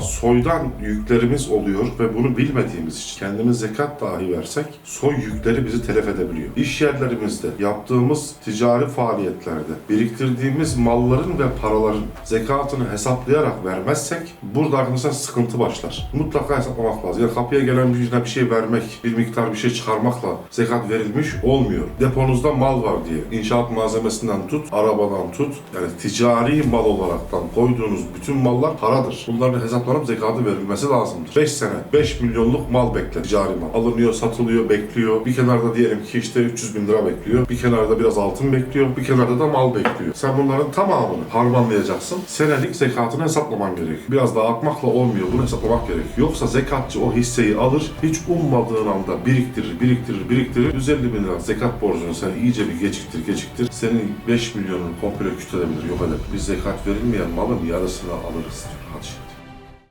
Soydan yüklerimiz oluyor ve bunu bilmediğimiz için kendimiz zekat dahi versek soy yükleri bizi telef edebiliyor. İş yerlerimizde yaptığımız ticari faaliyetlerde biriktirdiğimiz malların ve paraların zekatını hesaplayarak vermezsek burada arkadaşlar sıkıntı başlar. Mutlaka hesaplamak lazım. Ya kapıya gelen birine bir şey vermek, bir miktar bir şey çıkarmakla zekat verilmiş olmuyor. Deponuzda mal var diye inşaat malzemesinden tut, arabadan tut yani ticari mal olaraktan koyduğunuz bütün mallar paradır. Bunların hesaplanıp zekatı verilmesi lazımdır. 5 sene 5 milyonluk mal bekle ticari mal. Alınıyor, satılıyor, bekliyor. Bir kenarda diyelim ki işte 300 bin lira bekliyor. Bir kenarda biraz altın bekliyor. Bir kenarda da mal bekliyor. Sen bunların tamamını harmanlayacaksın. Senelik zekatını hesaplaman gerekiyor. Biraz dağıtmakla olmuyor. Bunu hesaplamak gerekiyor. Yoksa zekatçı o hisseyi alır. Hiç ummadığın anda biriktirir, biriktirir, biriktirir. 150 bin lira zekat borcunu sen iyice bir geciktir, geciktir. Senin 5 milyonun komple küt edebilir, yok edebilir. Biz zekat verilmeyen malın yarısını alırız diyor.